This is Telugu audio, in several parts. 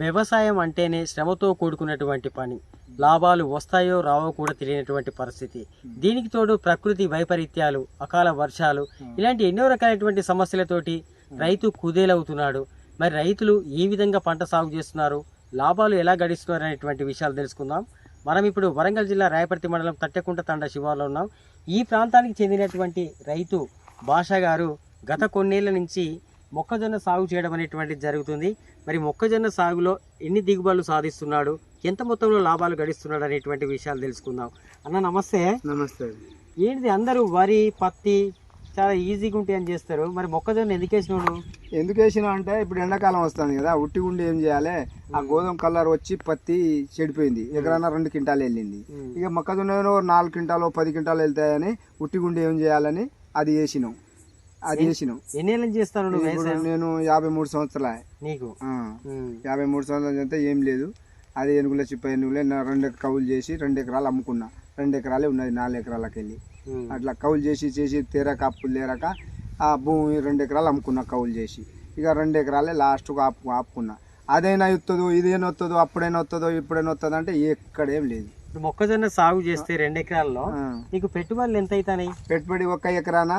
వ్యవసాయం అంటేనే శ్రమతో కూడుకున్నటువంటి పని. లాభాలు వస్తాయో రావో కూడా తెలియనటువంటి పరిస్థితి. దీనికి తోడు ప్రకృతి వైపరీత్యాలు అకాల వర్షాలు ఇలాంటి ఎన్నో రకాలైనటువంటి సమస్యలతోటి రైతు కుదేలవుతున్నాడు. మరి రైతులు ఏ విధంగా పంట సాగు చేస్తున్నారు? లాభాలు ఎలా గడిస్తున్నారు అనేటువంటి విషయాలు తెలుసుకుందాం. మనం ఇప్పుడు వరంగల్ జిల్లా రాయపర్తి మండలం తట్టెకుంట తండ శివార్లో ఉన్నాం. ఈ ప్రాంతానికి చెందినటువంటి రైతు భాష గారు గత కొన్నేళ్ళ నుంచి మొక్కజొన్న సాగు చేయడం అనేటువంటిది జరుగుతుంది. మరి మొక్కజొన్న సాగులో ఎన్ని దిగుబడులు సాధిస్తున్నాడు? ఎంత మొత్తంలో లాభాలు గడిస్తున్నాడు అనేటువంటి విషయాలు తెలుసుకుందాం. అన్న నమస్తే. నమస్తే ఏంటిది? అందరూ వరి పత్తి చాలా ఈజీగా ఉంటాయి అని చేస్తారు. మరి మొక్కజొన్న ఎందుకు వేసినాడు? ఎందుకు వేసినా అంటే ఇప్పుడు ఎండాకాలం వస్తుంది కదా ఉట్టి గుండి ఏం చేయాలి? ఆ గోధుమ కలర్ వచ్చి పత్తి చెడిపోయింది. ఎకరైనా రెండు క్వింటాలు వెళ్ళింది. ఇక మొక్కజొన్న నాలుగు క్వింటాలు పది క్వింటాలు వెళ్తాయని ఉట్టి గుండి ఏం చేయాలని అది వేసినాం. అది వేసినాం ఎన్ని ఏళ్ళని చేస్తాను నువ్వు ఇప్పుడు వ్యవసాయం నేను యాభై మూడు సంవత్సరాల నీకు? ఉమ్. యాభై మూడు సంవత్సరాలు చేస్తే ఏం లేదు. అది ఎనుగుల చిప్ప ఎనుగులే నా రెండు కవులు చేసి రెండు ఎకరాలు అమ్ముకున్నా. రెండు ఎకరాలే ఉన్నది నాలుగు ఎకరాలకు వెళ్ళి ఉమ్. అట్లా కౌలు చేసి చేసి తీరక అప్పులు తీరక ఆ భూమి రెండు ఎకరాలు అమ్ముకున్నా కౌలు చేసి. ఇక రెండు ఎకరాలే లాస్ట్కు ఆపు ఆపుకున్నా. అదైనా వస్తుందో ఇదేనా వస్తుందో అప్పుడైనా వస్తుందో ఇప్పుడైనా వస్తుందో అంటే ఎక్కడేం లేదు. ఇప్పుడు మొక్కజొన్న సాగు చేస్తే రెండు ఎకరాల్లో ఆ. నీకు పెట్టుబడులు ఎంత అవుతాయి పెట్టుబడి ఒక్క ఎకరాన?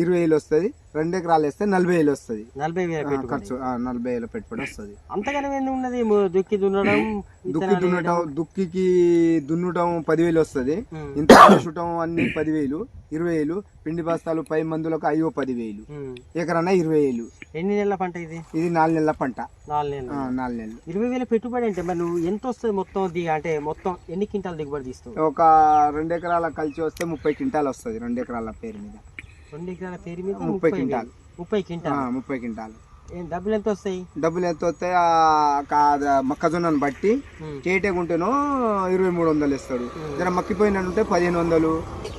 ఇరవై వేలు వస్తుంది రెండు ఎకరాలు వేస్తే నలభై వేలు వస్తుంది. నలభై వేల ఖర్చు నలభై వేల పెట్టుబడి వస్తుంది. అంతగానం ఉన్నది? దుక్కి దున్నడం దుక్కి దున్నటం దుక్కికి దున్నటం పదివేలు వస్తుంది. ఇంత చూడటం అన్ని పదివేలు ఇరవై వేలు పిండి బస్తాలు పై మందులకు అయ్యో పదివేలు. ఉమ్. ఎకరాన ఇరవై వేలు ఎన్ని నెలల పంట ఇది? ఇది నాలుగు నెలల పంట. నాలుగు నెలలు. నాలుగు నెలలు. ఇరవై వేల పెట్టుబడి అంటే మరి నువ్వు ఎంత వస్తుంది మొత్తం దిగ అంటే మొత్తం ఎన్ని క్వింటాలు దిగుబడి తీస్తావు? ఒక రెండు ఎకరాల కలిసి వస్తే ముప్పై క్వింటాల్ వస్తుంది రెండు ఎకరాల పేరు మీద. రెండు ఎకరాల పేరు మీద ముప్పై క్వింటాల్. ముప్పై క్వింటాల్? ముప్పై క్వింటాల్. ఏం డబ్బులు ఎంత వస్తాయి? డబ్బులు ఎంత వస్తాయి? మొక్కజొన్నను బట్టి ఉమ్. కేటకుంటేనో ఇరవై మూడు వందలు ఇస్తాడు. జర మక్కిపోయినట్టుంటే పదిహేను వందలు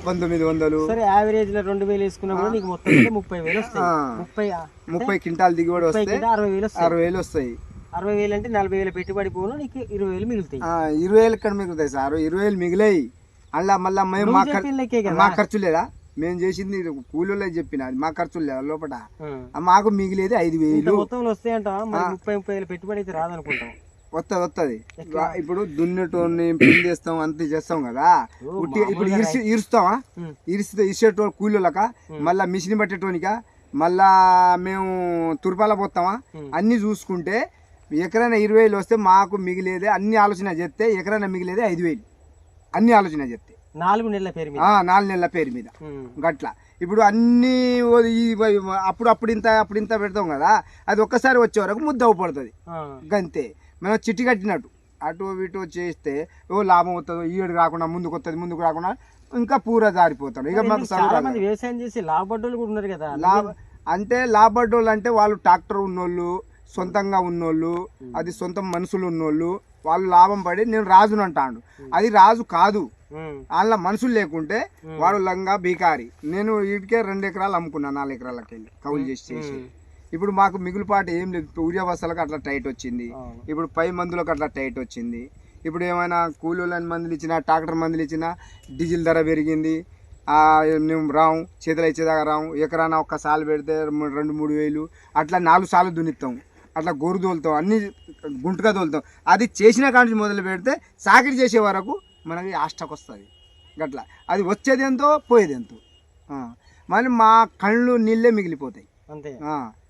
పంతొమ్మిది వందలు. సరే యావరేజ్లో రెండు వేలు వేసుకున్నప్పుడు నీకు మొత్తం ముప్పై వేలు వస్తాయి. ముప్పై ముప్పై క్వింటాల్ దిగుబడి ముప్పై వస్తే కింద అరవై వేలు వస్తాయి. అరవై వేలు వస్తాయి. అరవై వేలు అంటే నలభై వేల పెట్టుబడి పోను నీకు ఇరవై వేలు మిగులుతాయి. ఇరవై వేలు ఎక్కడ మిగులుతాయి సార్? ఇరవై వేలు మిగిలాయి. అలా మళ్ళీ మా ఖర్చు లేదా? మేము చేసింది కూలీలో చెప్పిన అది మా ఖర్చు లేదా లోపల మాకు మిగిలేది ఐదు వేలు. మొత్తంలో వస్తాయంట మరి ముప్పై ముప్పై వేల పెట్టుబడి అయితే రాదనుకుంటాం. వస్తుంది వస్తుంది ఇప్పుడు దున్నేటోని పిండేస్తాం అంత చేస్తాం కదా. ఇప్పుడు ఇరిసి ఇరుస్తావా. ఇరిస్తే ఇరిసేటోని కూలీలక మళ్ళా మిషన్ పట్టేటోనిక? మళ్ళా మేము తుర్పాల పోతామా. అన్ని చూసుకుంటే ఎకరైనా ఇరవై వేలు వస్తే మాకు మిగిలేదే అన్ని ఆలోచన చేస్తే ఎకరైనా మిగిలేదే ఐదు వేలు. అన్ని ఆలోచన చేస్తే. నాలుగు నెలల పేరు మీద. నాలుగు నెలల పేరు మీద. గట్ల. ఇప్పుడు అన్ని అప్పుడు అప్పుడు ఇంత అప్పుడు ఇంత పెడతాం కదా అది ఒక్కసారి వచ్చే వరకు ముద్ద పడుతుంది. గంతే. మనం చిట్టి కట్టినట్టు. అటు ఇటు చేస్తే ఓ లాభం వస్తుందో ఈ ఏడు రాకుండా ముందుకు వస్తుంది ముందుకు రాకుండా ఇంకా పూర జారిపోతాడు. ఇక మాకు వ్యవసాయం చేసి లాభపడ్డోళ్ళు కూడా ఉన్నారు కదా. లాభ అంటే లాభపడ్డోళ్ళు అంటే వాళ్ళు ట్రాక్టర్ ఉన్నోళ్ళు సొంతంగా ఉన్నోళ్ళు అది సొంత మనుషులు ఉన్నోళ్ళు వాళ్ళు లాభం పడి నేను రాజును అంటాడు. అది రాజు కాదు. వాళ్ళ మనుషులు లేకుంటే వాడు లంగా బీకారి. నేను వీటికే రెండు ఎకరాలు అమ్ముకున్నా నాలుగు ఎకరాలకి వెళ్ళి కౌలు చేసి చేసి. ఇప్పుడు మాకు మిగులుపాటు ఏం లేదు. ఊరియా బస్సులకు అట్లా టైట్ వచ్చింది. ఇప్పుడు పై మందులకు అట్లా టైట్ వచ్చింది. ఇప్పుడు ఏమైనా కూలీలని మందులు ఇచ్చినా ట్రాక్టర్ మందులు ఇచ్చినా డీజిల్ ధర పెరిగింది. మేము రాము చేతులు ఇచ్చేదాకా రాము ఎకరాన ఒక్క సాలు పెడితే రెండు మూడు వేలు. అట్లా నాలుగు సార్లు దున్నిస్తాం అట్లా గొర్రు తోలుతాం. అన్ని గుంటుగా తోలుతాం. అది చేసిన కాడి మొదలు పెడితే సాకిరి చేసే వరకు మనకి ఆష్టకు వస్తుంది. గట్లా. అది వచ్చేది ఎంతో పోయేది ఎంతో. మరి మా కళ్ళు నీళ్ళే మిగిలిపోతాయి. అంతే.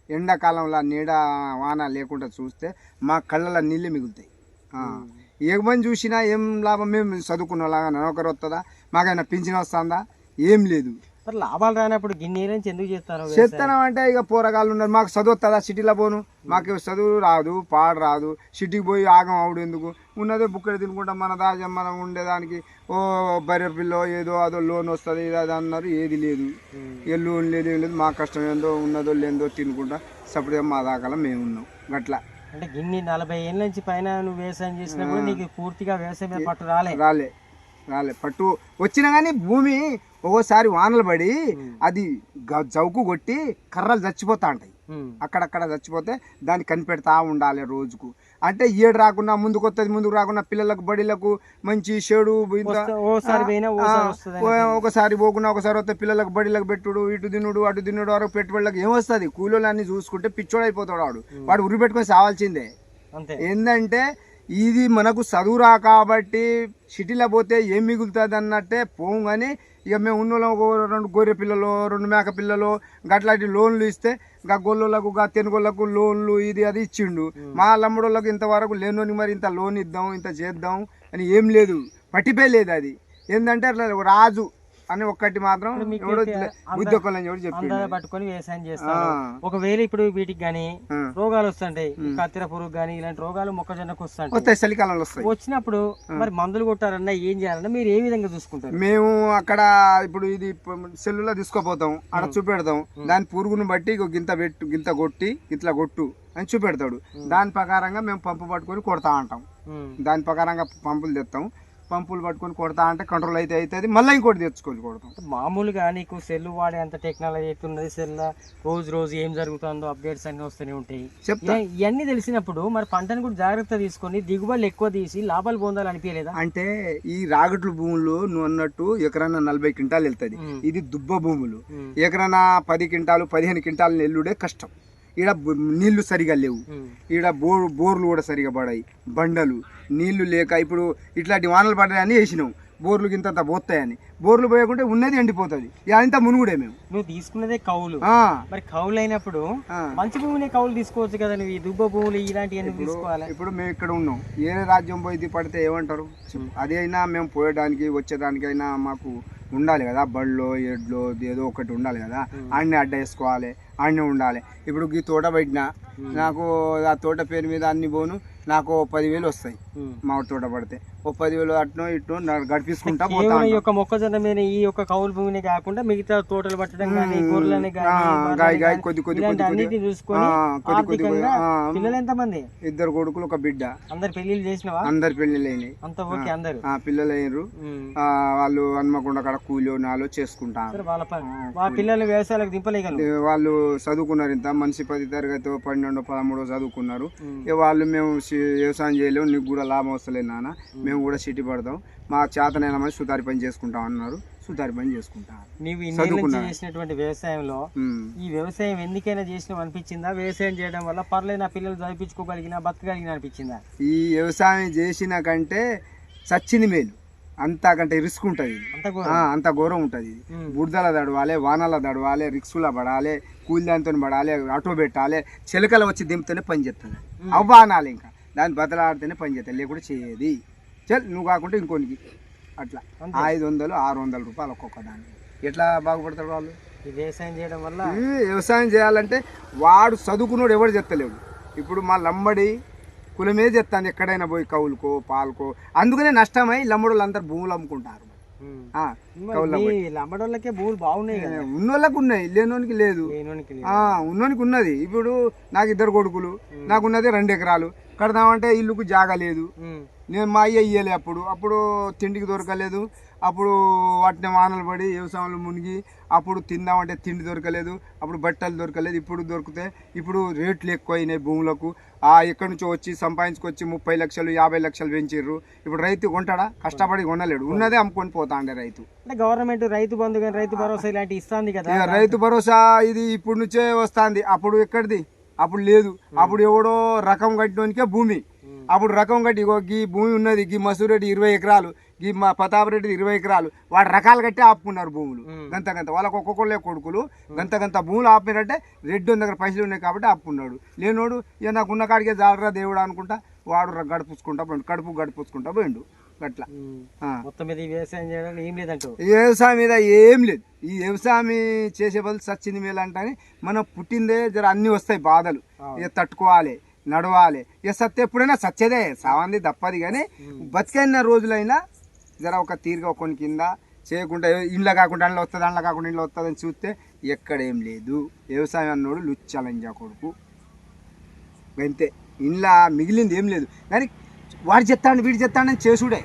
ఎండాకాలంలో నీడ వాన లేకుండా చూస్తే మా కళ్ళలో నీళ్ళే మిగులుతాయి. ఆ, ఏ మంది చూసినా ఏం లాభం? మేము చదువుకున్న వాళ్ళగా నౌకరు వస్తుందా? మాకైనా పింఛన్ వస్తుందా? ఏం లేదు. మరి లాభాలు రానప్పుడు గిన్నె నుంచి ఎందుకు చేస్తాను చేస్తానం అంటే ఇక పోరగాళ్ళు ఉన్నారు. మాకు చదువు సిటీలో పోను. మాకు చదువు రాదు పాడు రాదు. సిటీకి పోయి ఆగం అవుడు ఎందుకు? ఉన్నదే బుక్కడి తినుకుంటాం. మన దాజం మనం ఉండేదానికి ఓ బర్రె పిల్లో ఏదో అదో లోన్ వస్తుంది ఇది అది అన్నారు. ఏది లేదు. ఏ లోన్ లేదు ఏం లేదు. మా కష్టం ఏందో ఉన్నదో లేదో తినుకుంటా సపరేట్గా మా దాకా మేము ఉన్నాం. గట్లా. అంటే గిన్ని నలభై ఏళ్ళ నుంచి పైన నువ్వు వ్యవసాయం చేసినప్పుడు నీకు పూర్తిగా వ్యవసాయం మీద పట్టు రాలే. రాలే. రాలే. పట్టు వచ్చినా కానీ భూమి ఒక్కోసారి వానలు పడి అది జౌకు కొట్టి కర్రలు చచ్చిపోతా ఉంటాయి. అక్కడక్కడ చచ్చిపోతే దాన్ని కనిపెడతా ఉండాలి రోజుకు. అంటే ఏడు రాకుండా ముందుకు వస్తుంది ముందుకు రాకుండా పిల్లలకు బడిలకు మంచి చెడు ఓ- ఒకసారి పోకుండా ఒకసారి వస్తే పిల్లలకు బడిలకు పెట్టుడు ఇటు తినుడు అటు తినుడు వరకు పెట్టుబడులకు ఏమొస్తుంది? కూలీలు అన్ని చూసుకుంటే పిచ్చోడు అయిపోతాడు వాడు వాడు ఉరి పెట్టుకొని సావాల్సిందే ఏంటంటే ఇది మనకు చదువురా కాబట్టి సిటీలో పోతే ఏం మిగులుతుంది అన్నట్టే పోం కానీ ఇక మేము ఉన్నోళ్ళం ఒక రెండు గొర్రె పిల్లలు రెండు మేక పిల్లలు గట్లాంటి లోన్లు ఇస్తే గా గొల్లోళ్ళకు గా తెనుగోళ్ళకు లోన్లు ఇది అది ఇచ్చిండు. మా లమ్మడోళ్ళకు ఇంతవరకు లేనోని మరి ఇంత లోన్ ఇద్దాం ఇంత చేద్దాం అని ఏం లేదు. పట్టిపే లేదు అది. ఏంటంటే అట్లా రాజు అని ఒక్కటి మాత్రం పట్టుకొని వ్యవసాయం చేస్తారు. ఒకవేళ ఇప్పుడు వీటికి గానీ. రోగాలు వస్తుంటాయి కత్తెర పురుగు గానీ ఇలాంటి రోగాలు మొక్కజొన్నకు వస్తాయి చలికాలంలో వస్తాయి. వచ్చినప్పుడు మరి మందులు కొట్టారన్నా ఏం చేయాలన్నా మీరు ఏ విధంగా చూసుకుంటారు? మేము అక్కడ ఇప్పుడు ఇది సెల్లులో తీసుకోపోతాం అక్కడ చూపెడతాం. దాని పురుగును బట్టి గింత పెట్టు గింత కొట్టి ఇట్లా కొట్టు అని చూపెడతాడు. దాని ప్రకారంగా మేము పంపు పట్టుకొని కొడతా అంటాం. ఉమ్. దాని ప్రకారంగా పంపులు తెస్తాం పంపులు పట్టుకొని కొడతా అంటే కంట్రోల్ అయితే అవుతుంది మళ్ళీ ఇంకోటి తెచ్చుకొని కొడతాం. మామూలుగా నీకు సెల్ వాడే అంత టెక్నాలజీ అవుతున్నది సెల్ రోజు రోజు ఏం జరుగుతుందో అప్డేట్స్ అన్ని వస్తూనే ఉంటాయి. చెప్తా. ఇవ- ఇవన్నీ తెలిసినప్పుడు మరి పంటను కూడా జాగ్రత్త తీసుకొని దిగుబడులు ఎక్కువ తీసి లాభాలు పొందాలి అనిపించలేదా? అంటే ఈ రాగట్ల భూములు నువ్వు అన్నట్టు ఎకరాన నలభై క్వింటాలు వెళ్తుంది. ఇది దుబ్బ భూములు. ఎకరాన పది క్వింటాలు పదిహేను క్వింటాలు నెల్లుడే కష్టం. ఈడ నీళ్ళు సరిగా లేవు. ఈడ బోర్ బోర్లు కూడా సరిగా పడాయి. బండలు నీళ్ళు లేక ఇప్పుడు ఇట్లాంటి వానలు పడ్డాయని వేసినాం. బోర్లు ఇంత పోతాయని. బోర్లు పోయకుంటే ఉన్నది ఎండిపోతుంది. అంతా మునుగుడే మేము. నువ్వు తీసుకున్నదే కౌలు. ఆ, మరి కౌలు అయినప్పుడు. మంచి భూమిని కౌలు తీసుకోవచ్చు కదా నువ్వు? ఈ దుబ్బ భూములు ఇలాంటివి తీసుకోవాలి? ఇప్పుడు మేము ఇక్కడ ఉన్నాం. ఏ రాజ్యం పోయి పడితే ఏమంటారు? అది అయినా మేము పోయడానికి వచ్చేదానికైనా మాకు ఉండాలి కదా బళ్ళో ఎడ్లో ఏదో ఒకటి ఉండాలి కదా. ఆడనే అడ్డ వేసుకోవాలి ఆడనే ఉండాలి. ఇప్పుడు ఈ తోట పెట్టినా నాకు ఆ తోట పేరు మీద అన్ని పోను నాకు పదివేలు వస్తాయి. మా తోట పడితే. ఓ పదివేలు అట్నో ఇట్నో గడిపించుకుంటా పోతా ఈ. యొక్క మొక్కజొన్న మీద ఈ యొక్క కౌలు భూమిని కాకుండా మిగతా తోటలు పట్టడం కానీ గొర్రెలని గాయ గాయ కొద్ది కొద్ది చూసుకొని కొద్ది కొద్ది పిల్లలు ఎంతమంది? ఇద్దరు కొడుకులు ఒక బిడ్డ. అందరు పెళ్ళిళ్ళు చేసినవా? అందరు అయినాయి. అంత ఓకే అందరు. ఆ పిల్లలు అయినరు వాళ్ళు హన్మకొండ కాడ కూలి నాలో చేసుకుంటారు సరే వాళ్ళ పిల్లలు వ్యవసాయాలకు దింపలేగలరు? వాళ్ళు చదువుకున్నారు ఇంత మనిషి పది తరగతి పన్నెండు పదమూడో చదువుకున్నారు. వాళ్ళు మేము వ్యవసాయం చేయలేము నీకు కూడా లాభం వస్తలేదు నాన్న. మేము కూడా సిటీ పడతాం. మా చేతనైనా మంది సుతారి పని చేసుకుంటాం అన్నారు. సుతారి పని చేసుకుంటాం నీవు ఇన్నేళ్ళ నుంచి చదువుకున్నా. చేసినటువంటి వ్యవసాయంలో. ఈ వ్యవసాయం ఎందుకైనా చేసినావు అనిపించిందా? వ్యవసాయం చేయడం వల్ల పర్లేదు నా పిల్లలు చదివించుకోగలిగినా బతకగలిగినా అనిపించిందా? ఈ వ్యవసాయం చేసిన కంటే చచ్చింది మేలు. అంతకంటే రిస్క్ ఉంటుంది. అంత ఘోరం. ఉంటుంది. బురదల దడవాలి వానల దడవాలి రిక్సుల పడాలి కూలి దాంతో పడాలి ఆటో పెట్టాలి చిలకలు వచ్చి దింపుతూనే పని చేస్తుంది అవ్వానాలి ఇంకా. దాన్ని బదలాడితేనే పని చేస్తుంది లేకుంటే చేయది. చల్ నువ్వు కాకుంటే ఇంకొనికి. అట్లా. ఐదు వందలు ఆరు వందల రూపాయలు ఒక్కొక్క దాన్ని ఎట్లా బాగుపడతారు వాళ్ళు? వ్యవసాయం చేయడం వల్ల వ్యవసాయం చేయాలంటే వాడు చదువుకున్నాడు ఎవడు చెత్తలేడు. ఇప్పుడు మా లంబడి కులమే చెప్తాను ఎక్కడైనా పోయి కౌలుకో పాలకో. అందుకనే నష్టమై లంబడులు అందరు భూములు అమ్ముకుంటారు. లంబడోళ్ళకే భూములు బాగున్నాయి కదా. ఉన్నోళ్ళకు ఉన్నాయి లేనోనికి లేదు. ఉన్నోనికి ఉన్నది. ఇప్పుడు నాకు ఇద్దరు కొడుకులు నాకున్నది రెండు ఎకరాలు. కడదామంటే ఇల్లుకు జాగా లేదు. నేను మా అయ్య ఇయ్యలే అప్పుడు. అప్పుడు తిండికి దొరకలేదు. అప్పుడు వాటిని వానలు పడి వ్యవసాయంలో మునిగి అప్పుడు తిందామంటే తిండి దొరకలేదు అప్పుడు బట్టలు దొరకలేదు ఇప్పుడు దొరికితే ఇప్పుడు రేట్లు ఎక్కువ అయినాయి భూములకు. ఆ ఎక్కడి నుంచో వచ్చి సంపాదించుకొచ్చి ముప్పై లక్షలు యాభై లక్షలు పెంచిర్రు. ఇప్పుడు రైతు కొంటాడా? కష్టపడి కొనలేడు. ఉన్నదే అమ్ముకొని పోతా అండే రైతు. అంటే గవర్నమెంట్ రైతు బంధు కానీ రైతు భరోసా ఇలాంటి ఇస్తుంది కదా రైతు భరోసా ఇది ఇప్పుడు నుంచే వస్తుంది. అప్పుడు ఎక్కడిది? అప్పుడు లేదు. అప్పుడు ఎవడో రకం కట్టినోనికే భూమి. అప్పుడు రకం కట్టి ఇగో గీ భూమి ఉన్నది గీ మసూరెడ్డి ఇరవై ఎకరాలు గీ మా ప్రతాపరెడ్డి ఇరవై ఎకరాలు వాడు రకాలు కట్టి ఆపుకున్నారు భూములు. గంత గంత. వాళ్ళకి ఒక్కొక్కళ్ళే కొడుకులు గంత గంత భూములు ఆపినారంటే రెడ్డి ఉన్న దగ్గర పైసలు ఉన్నాయి కాబట్టి ఆపుకున్నాడు. లేనోడు ఇక నాకు ఉన్న కాడికే జాలరా దేవుడు అనుకుంటా వాడు గడుపుకుంటా పోయిండు కడుపు గడుపుకుంటా పోయిండు. అట్లా. మొత్తం మీద వ్యవసాయం చేయడం ఏం లేదంటూ వ్యవసాయం మీద ఏం లేదు. ఈ వ్యవసాయం చేసే బదులు సచ్చింది మేలు అంటే మనం పుట్టిందే జర అన్ని వస్తాయి బాధలు. ఇక తట్టుకోవాలి. నడవాలి. ఇక సత్య ఎప్పుడైనా సచ్చేదే సావంది తప్పది కానీ బతికైన రోజులైనా జర ఒక తీరుగా కొన్ని కింద చేయకుండా ఇంట్లో కాకుండా అందులో వస్తుంది అందులో కాకుండా ఇంట్లో వస్తుంది అని చూస్తే ఎక్కడేం లేదు. వ్యవసాయం అన్నోడు లుచ్చలంజా కొడుకు. అంతే ఇంట్లో మిగిలింది ఏం లేదు. కానీ వాడు చెత్తాడు వీడు చెత్తాడని చేసుడే.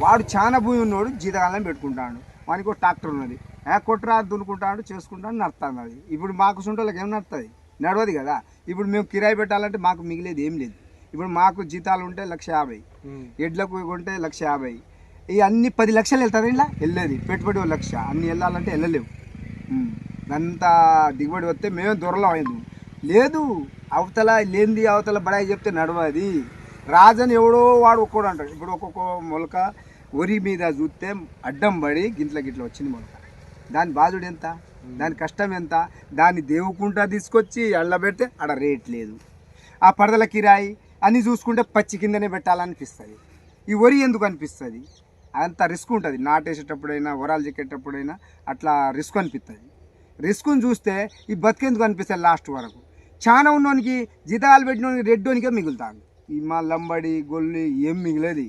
వాడు చాలా భూమి ఉన్నోడు జీతకాలం పెట్టుకుంటాడు. వానికి ఒక ట్రాక్టర్ ఉన్నది. ఏ కొట్టరా దున్నుకుంటాడు చేసుకుంటాడు నడుస్తుంది అది. ఇప్పుడు మాకు సుంటోళ్ళకి ఏం నడుతుంది? నడవదు కదా. ఇప్పుడు మేము కిరాయి పెట్టాలంటే మాకు మిగిలేదు ఏం లేదు. ఇప్పుడు మాకు జీతాలు ఉంటే లక్ష యాభై. ఎడ్లకు కొంటే లక్ష యాభై. ఈ అన్ని పది లక్షలు వెళ్తుంది ఇలా? వెళ్ళేది. పెట్టుబడి ఓ లక్ష. అన్ని వెళ్ళాలంటే వెళ్ళలేవు. అంత దిగుబడి వస్తే మేమే దొరలం అయింది లేదు అవతల లేనిది అవతల బడాయి చెప్తే నడవది. రాజని ఎవడో వాడు ఒక్కడు అంటాడు. ఇప్పుడు ఒక్కొక్క మొలక వరి మీద చూస్తే అడ్డం పడి గిట్ల గిట్ల వచ్చింది మొలక. దాని బాధుడు ఎంత? దాని కష్టం ఎంత? దాన్ని దేవుకుంటా తీసుకొచ్చి అళ్ళబెడితే ఆడ రేట్ లేదు. ఆ పడదల కిరాయి అని చూసుకుంటే పచ్చి కిందనే పెట్టాలనిపిస్తుంది. ఈ వరి ఎందుకు అనిపిస్తుంది? అంత రిస్క్ ఉంటుంది. నాటేసేటప్పుడైనా వరాలు చెక్కేటప్పుడైనా అట్లా రిస్క్ అనిపిస్తుంది రిస్క్ని చూస్తే ఈ బతికెందుకు అనిపిస్తుంది లాస్ట్ వరకు? చాలా ఉన్నోనికి జీతాలు పెట్టినోనికి రెడ్డోనికే మిగులుతాను ఈ మా లంబడి గొల్లి ఏం మిగిలేది.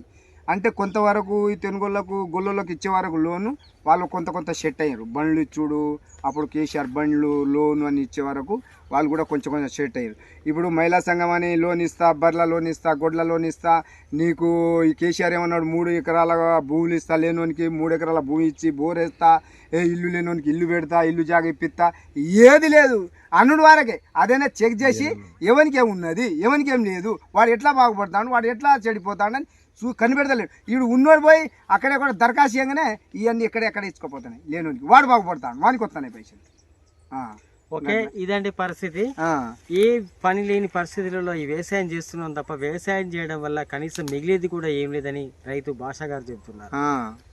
అంటే కొంతవరకు ఈ తెనుగోళ్ళకు గొల్లలకు ఇచ్చే వరకు లోను వాళ్ళు కొంత కొంత సెట్ అయ్యారు. బండ్లు ఇచ్చుడు అప్పుడు కేసీఆర్ బండ్లు లోను అని ఇచ్చే వరకు వాళ్ళు కూడా కొంచెం కొంచెం సెట్ అయ్యారు. ఇప్పుడు మహిళా సంఘం అని లోన్ ఇస్తా బర్ల లోన్ ఇస్తా గొడ్ల లోన్ ఇస్తా నీకు ఈ కేసీఆర్ ఏమన్నాడు మూడు ఎకరాల భూములు ఇస్తా లేనోనికి మూడు ఎకరాల భూమి ఇచ్చి బోర్ వేస్తా ఏ ఇల్లు లేనోనికి ఇల్లు పెడతా ఇల్లు జాగ ఇప్పిస్తా ఏది లేదు. అన్నుడు వారకే. అదైనా చెక్ చేసి ఎవరికి ఏం ఉన్నది ఎవరికి ఏం లేదు వాడు ఎట్లా బాగుపడతాడు వాడు ఎట్లా చెడిపోతాడని చూ కనిపెడతలేడు. వీడు ఉన్నోడు పోయి అక్కడే కూడా దరఖాస్తు చేయగానే ఇవన్నీ ఎక్కడెక్కడ ఇచ్చుకోపోతున్నాయి. లేనోనికి. వాడు బాగుపడతాడు వానికి వస్తున్నాయి పైసలు. ఆ. ఓకే ఇదండి పరిస్థితి. ఏ పని లేని పరిస్థితులలో ఈ వ్యవసాయం చేస్తున్నాం తప్ప వ్యవసాయం చేయడం వల్ల కనీసం మిగిలేది కూడా ఏం లేదని రైతు భాష గారు చెబుతున్నారు ఆ.